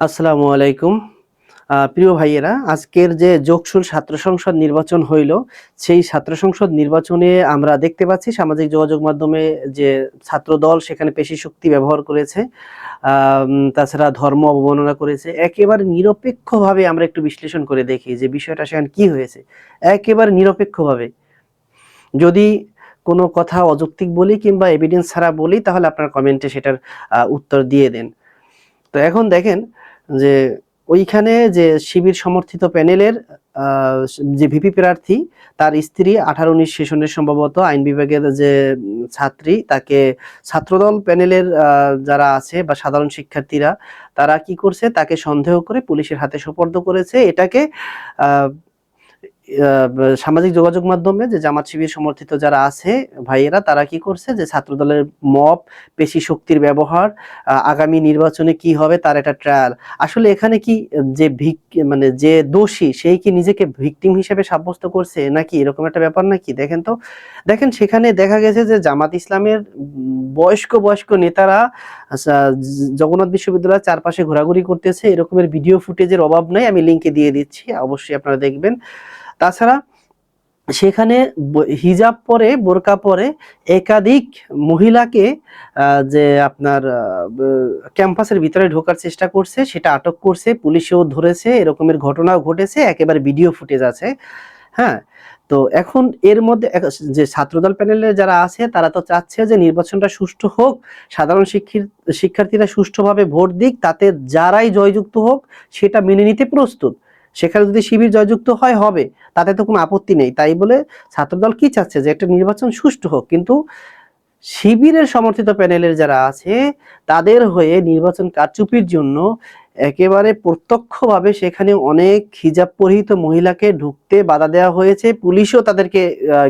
আসসালামু আলাইকুম। প্রিয় ভাইয়েরা, আজকের যে যোগসুর ছাত্র সংসদ নির্বাচন হইল, সেই ছাত্র সংসদ নির্বাচনে আমরা দেখতে পাচ্ছি সামাজিক যোগাযোগ মাধ্যমে যে ছাত্র দল সেখানে পেশি শক্তি ব্যবহার করেছে তাছাড়া ধর্ম অবমাননা করেছে। একেবারে নিরপেক্ষভাবে আমরা একটু বিশ্লেষণ করে দেখি যে বিষয়টা সেখানে কি হয়েছে। একেবারে নিরপেক্ষভাবে। যদি কোনো কথা অযৌক্তিক বলি কিংবা এভিডেন্স ছাড়া বলি, তাহলে আপনার কমেন্টে সেটার উত্তর দিয়ে দেন। তো এখন দেখেন যে ওইখানে যে শিবির সমর্থিত প্যানেলের যে ভিপি প্রার্থী, তার স্ত্রী আঠারো উনিশ সেশনের সম্ভবত আইন বিভাগের যে ছাত্রী, তাকে ছাত্রদল প্যানেলের যারা আছে বা সাধারণ শিক্ষার্থীরা, তারা কি করছে? তাকে সন্দেহ করে পুলিশের হাতে সোপর্দ করেছে। এটাকে সামাজিক যোগাযোগ মাধ্যমে যে জামাত শিবির সমর্থিত যারা আছে ভাইয়েরা তারা কি করছে যে ছাত্রদলের মপ পেশি শক্তির ব্যবহার আগামী নির্বাচনে কি হবে তার একটা ট্রায়াল। আসলে এখানে কি যে ভিক মানে যে দোষী সেই কি নিজেকে ভিকটিম হিসেবে সাব্যস্ত করছে নাকি এরকম একটা ব্যাপার নাকি? দেখেন তো দেখেন সেখানে দেখা গেছে যে জামাত ইসলামের বয়স্ক বয়স্ক নেতারা আচ্ছা, জগন্নাথ বিশ্ববিদ্যালয়ের চারপাশে ঘোরাঘুরি করতেছে এরকমের ভিডিও ফুটেজের অভাব নাই আমি লিঙ্কে দিয়ে দিচ্ছি অবশ্যই আপনারা দেখবেন। তাছাড়া সেখানে হিজাব পরে, বোরকা পরে একাধিক মহিলাকে যে আপনার ক্যাম্পাসের ভিতরে ঢোকার চেষ্টা করছে, সেটা আটক করছে, পুলিশেও ধরেছে, এরকমের ঘটনাও ঘটেছে, একেবারে ভিডিও ফুটেজ আছে। হ্যাঁ তো এখন এর মধ্যে যে ছাত্রদল প্যানেলে যারা আছে, তারা তো চাচ্ছে যে নির্বাচনটা সুষ্ঠু হোক, সাধারণ শিক্ষার্থীরা সুষ্ঠুভাবে ভোট দিক, তাতে যারাই জয়যুক্ত হোক, সেটা মেনে নিতে প্রস্তুত। সেখানে যদি শিবির জয়যুক্ত হয়, হবে। তাতে তো কোনো আপত্তি নেই। তাই বলে ছাত্রদল কি চাচ্ছে? যে একটা নির্বাচন সুষ্ঠু হোক। কিন্তু শিবিরের সমর্থিত প্যানেলের যারা আছে, তাদের হয়ে নির্বাচন কারচুপির জন্য একেবারে প্রত্যক্ষভাবে সেখানে অনেক হিজাব পরিহিত মহিলাকে ঢুকতে বাধা দেওয়া হয়েছে। পুলিশও তাদেরকে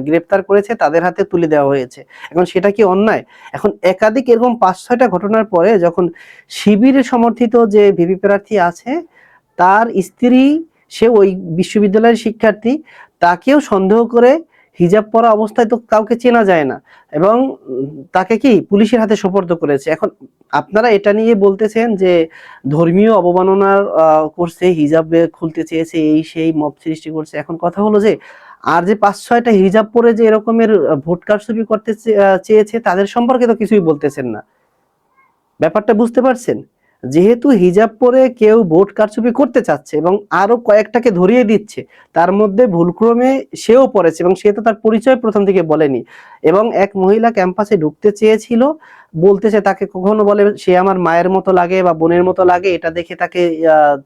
গ্রেপ্তার করেছে। তাদের হাতে তুলে দেওয়া হয়েছে। এখন সেটা কি অন্যায়? এখন একাধিক এরকম পাঁচ, ছয়টা ঘটনার পরে যখন শিবিরের সমর্থিত যে ভিপি প্রার্থী আছে, তার স্ত্রী সে ওই বিশ্ববিদ্যালয়ের শিক্ষার্থী, তাকেও সন্দেহ করে হিজাব পরা অবস্থায় তো কাউকে চেনা যায় না এবং তাকে কি পুলিশের হাতে সোপর্দ করেছে? এখন আপনারা এটা নিয়ে বলতেছেন যে ধর্মীয় অবমাননার করছে, হিজাব খুলতে চেয়েছে, এই সেই মব সৃষ্টি করছে। এখন কথা হলো যে, আর যে পাঁচ ছয়টা হিজাব পরে যে এরকমের ভোট কারচুপি করতে চেয়েছে, তাদের সম্পর্কে তো কিছুই বলতেছেন না। ব্যাপারটা বুঝতে পারছেন? যেহেতু হিজাব পরে কেউ ভোট কারচুপি করতে চাচ্ছে এবং আরও কয়েকটাকে ধরিয়ে দিচ্ছে, তার মধ্যে ভুলক্রমে সেও পড়েছে এবং সে তো তার পরিচয় প্রথম থেকে বলেনি। এবং এক মহিলা ক্যাম্পাসে ঢুকতে চেয়েছিল বলতেছে তাকে কখনো বলে, সে আমার মায়ের মতো লাগে বা বোনের মতো লাগে, এটা দেখে তাকে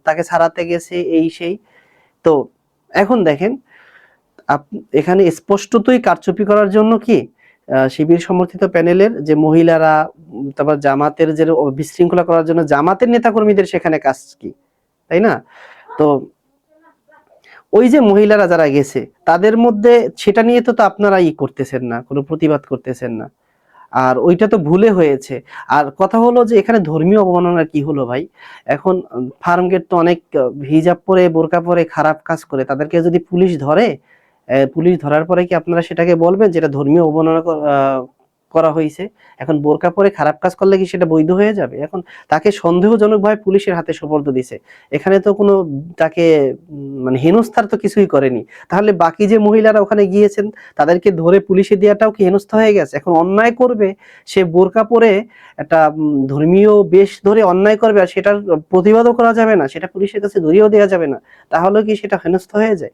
তাকে ছাড়াতে গেছে, এই সেই। তো এখন দেখেন এখানে স্পষ্টতই কারচুপি করার জন্য কি? শিবির সমর্থিত প্যানেলের যে মহিলারা তারপর জামাতের যে বিশৃঙ্খলা করার জন্য জামাতের নেতাকর্মীদের সেখানে কাজ কি? তাই না? তো ওই যে মহিলারা যারা গেছে, তাদের মধ্যে সেটা নিয়ে তো আপনারা ই করতেছেন না, কোনো প্রতিবাদ করতেছেন না। আর ওইটা তো ভুলে হয়েছে। আর কথা হলো যে এখানে ধর্মীয় অবমাননা কি হলো ভাই? এখন ফার্ম গেট তো অনেক হিজাব পরে, বোরকা পরে খারাপ কাজ করে, তাদেরকে যদি পুলিশ ধরে পুলিশ ধরার পরে কি আপনারা সেটাকে বলবেন যেটা ধর্মীয় অবমাননা কর- হয়েছে? এখন বোরকা পরে খারাপ কাজ করলে কি সেটা বৈধ হয়ে যাবে? এখন তাকে সন্দেহজনকভাবে পুলিশের হাতে সোপর্দ দিছে। এখানে তো কোনো তাকে মানে হেনস্থার তো কিছুই করেনি। তাহলে বাকি যে মহিলারা ওখানে গিয়েছেন, তাদেরকে ধরে পুলিশে দেওয়াটাও কি হেনস্থা হয়ে গেছে? এখন অন্যায় করবে, সে বোরকা পরে একটা ধর্মীয় বেশ ধরে অন্যায় করবে আর সেটার প্রতিবাদও করা যাবে না, সেটা পুলিশের কাছে ধরিয়েও দেওয়া যাবে না। তাহলে কি সেটা হেনস্থা হয়ে যায়?